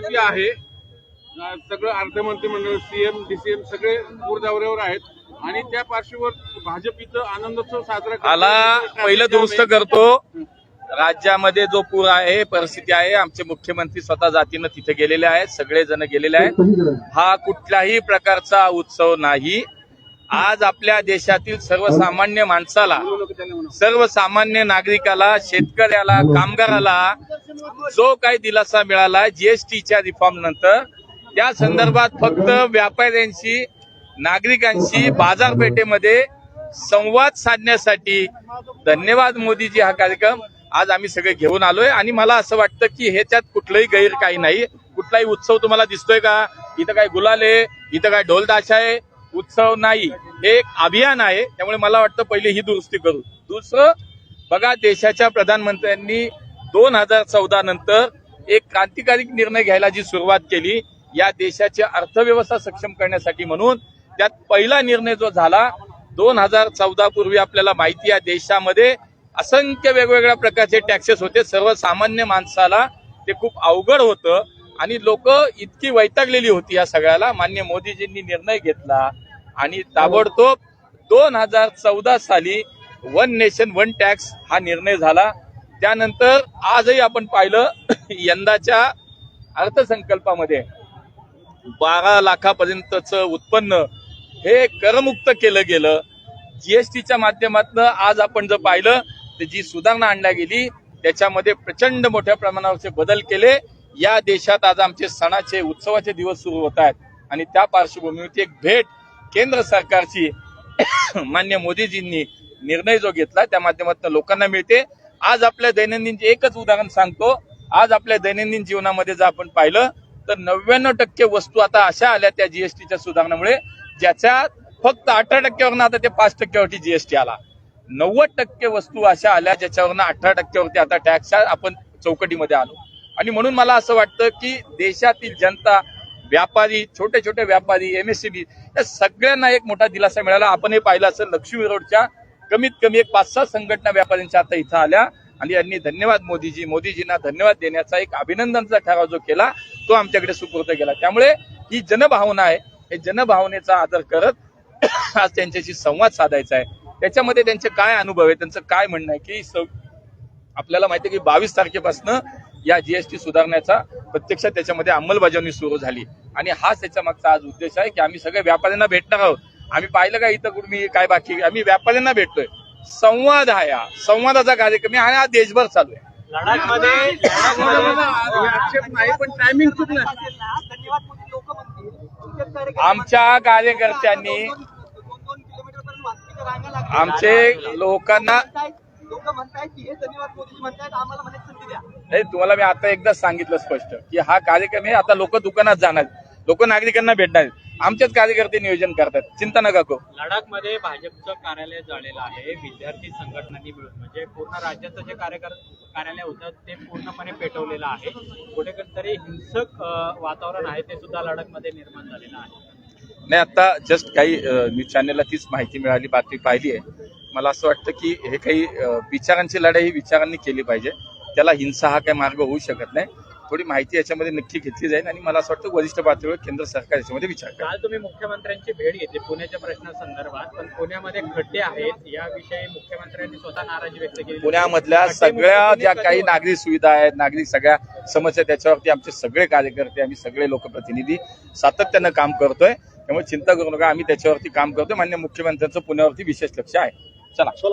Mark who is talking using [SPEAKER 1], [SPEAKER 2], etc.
[SPEAKER 1] परिस्थिती आहे सगळं अर्थमंत्रिमंडळ सीएम डीसीएम सगळे पूर दौऱ्यावर आहेत. आणि त्या पार्श्वभूमीवर भाजप इथं आनंदोत्सव साजरा करतोय.
[SPEAKER 2] आला पहिलं दुरुस्त करतो. राज्यामध्ये जो पूर आहे परिस्थिती आहे आमचे मुख्यमंत्री स्वतः जातीनं तिथे गेलेले आहेत सगळे जण गेलेले आहेत. हा कुठल्याही प्रकारचा उत्सव नाही. आज आपल्या देशातील सर्वसामान्य माणसाला सर्वसामान्य नागरिकाला शेतकऱ्याला कामगाराला जो काही दिलासा मिळाला जीएसटीच्या रिफॉर्म नंतर त्या संदर्भात फक्त व्यापाऱ्यांशी नागरिकांशी बाजारपेठेमध्ये संवाद साधण्यासाठी धन्यवाद मोदीजी हा कार्यक्रम आज आम्ही सगळे घेऊन आलोय. आणि मला असं वाटतं की ह्याच्यात कुठलंही गैर काही नाही. कुठलाही उत्सव तुम्हाला दिसतोय का? इथं काय गुलाल आहे इथं काय ढोलदाशा आहे उत्सव नाही हे एक अभियान आहे. त्यामुळे मला वाटतं पहिले ही दुरुस्ती करू. दुसरं बघा देशाच्या प्रधानमंत्र्यांनी दोन हजार चौदा नंतर एक क्रांतिकारी निर्णय घ्यायला जी सुरुवात केली या देशाची अर्थव्यवस्था सक्षम करण्यासाठी म्हणून त्यात पहिला निर्णय जो झाला दोन हजार चौदा पूर्वी आपल्याला माहिती आहे देशामध्ये असंख्य वेगवेगळ्या प्रकारचे टॅक्सेस होते. सर्वसामान्य माणसाला ते खूप अवघड होतं. आणि लोक इतकी वैतागलेली होती या सगळ्याला. मान्य मोदीजींनी निर्णय घेतला आणि ताबडतोब दोन हजार चौदा साली वन नेशन वन टॅक्स हा निर्णय झाला. त्यानंतर आजही आपण पाहिलं यंदाच्या अर्थसंकल्पामध्ये बारा लाखापर्यंतचं उत्पन्न हे करमुक्त केलं गेलं. जीएसटीच्या माध्यमातून आज आपण जर पाहिलं तर जी सुधारणा आणल्या गेली त्याच्यामध्ये प्रचंड मोठ्या प्रमाणावरचे बदल केले. या देशात आज आमचे सणाचे उत्सवाचे दिवस सुरू होत आहेत. आणि त्या पार्श्वभूमीवरती एक भेट केंद्र सरकारची मान्य मोदीजींनी निर्णय जो घेतला त्या माध्यमातून लोकांना मिळते. आज आपल्या दैनंदिन एकच उदाहरण सांगतो. आज आपल्या दैनंदिन जीवनामध्ये जर आपण पाहिलं तर नव्याण्णव टक्के वस्तू आता अशा आल्या त्या जीएसटीच्या सुधारणामुळे ज्याच्यात फक्त अठरा टक्क्यावरनं आता ते पाच टक्क्यावरती जीएसटी आला. नव्वद टक्के वस्तू अशा आल्या ज्याच्यावरनं अठरा टक्क्यावरती आता टॅक्स आपण चौकटीमध्ये आलो. आणि म्हणून मला असं वाटतं की देशातील जनता व्यापारी छोटे छोटे व्यापारी एमएससीबी या सगळ्यांना एक मोठा दिलासा मिळाला. आपण हे पाहिलं असं लक्ष्मी रोडच्या कमीत कमी एक पाच सहा संघटना व्यापाऱ्यांच्या आता इथं आल्या. आणि यांनी धन्यवाद मोदीजी. मोदीजींना धन्यवाद देण्याचा एक अभिनंदनचा ठराव जो केला तो आमच्याकडे सुपूर्द केला. त्यामुळे ही जनभावना आहे. हे जनभावनेचा आदर करत आज त्यांच्याशी संवाद साधायचा आहे. त्याच्यामध्ये त्यांचे काय अनुभव आहे त्यांचं काय म्हणणं आहे? की आपल्याला माहिती आहे की बावीस तारखेपासून या जीएसटी सुधारण्याचा प्रत्यक्ष त्याच्यामध्ये अंमलबजावणी सुरू झाली. आणि हाच त्याच्या मागचा आज उद्देश आहे की आम्ही सगळे व्यापाऱ्यांना भेटणार आहोत. आम्ही पाहिलं का इथं कुठे काय बाकी आम्ही व्यापाऱ्यांना भेटतोय. संवाद हा या. संवादाचा कार्यक्रम आहे आणि हा देशभर चालू आहे.
[SPEAKER 3] लडाखमध्ये
[SPEAKER 1] आक्षेप नाही पण टायमिंग चुकलं
[SPEAKER 3] धन्यवाद मोदी लोक म्हणतील तुमच्याच कार्यकर्ते
[SPEAKER 2] आमच्या कार्यकर्त्यांनी. आमचे लोकांना
[SPEAKER 3] लोक म्हणतायत की हे धन्यवाद मोदीजी म्हणतायत आम्हाला म्हणायची
[SPEAKER 2] नाही तुम्हाला मी आता एकदा सांगितलं स्पष्ट की हा कार्यक्रम आहे आता लोक दुकानात जाणार. लोक नागरिकांना भेटणार. आमचेच कार्यकर्ते नियोजन करतात. चिंता नका करू.
[SPEAKER 4] लडाखमध्ये भाजपचं कार्यालय जळलेलं आहे. विद्यार्थी संघटनांनी मिळून म्हणजे पूर्ण राज्याचं जे कार्यकर कार्यालय होतं ते पूर्णपणे पेटवलेलं आहे. कुठेतरी हिंसक वातावरण आहे ते सुद्धा लडाखमध्ये निर्माण झालेलं आहे.
[SPEAKER 2] नाही आता जस्ट काही न्यूज चॅनलला तीच माहिती मिळाली बातमी पाहिली आहे. मला असं वाटतं की हे काही विचारांची लढाई ही विचारांनी केली पाहिजे. त्याला हिंसा हा काही मार्ग होऊ शकत नाही. थोडी माहिती याच्यामध्ये नक्की घेतली जाईल आणि मला असं वाटतं वरिष्ठ पातळीवर केंद्र सरकार याच्यामध्ये विचार
[SPEAKER 4] काल तुम्ही मुख्यमंत्र्यांची भेट घेतली पुण्याच्या प्रश्नासंदर्भात पण पुण्यामध्ये खड्डे आहेत याविषयी मुख्यमंत्र्यांनी स्वतः नाराजी व्यक्त केली.
[SPEAKER 2] पुण्यामधल्या सगळ्या ज्या काही नागरिक सुविधा आहेत नागरिक सगळ्या समस्या त्याच्यावरती आमचे सगळे कार्यकर्ते आम्ही सगळे लोकप्रतिनिधी सातत्यानं काम करतोय. त्यामुळे चिंता करू नका आम्ही त्याच्यावरती काम करतोय. मान्य मुख्यमंत्र्यांचं पुण्यावरती विशेष लक्ष आहे. चला.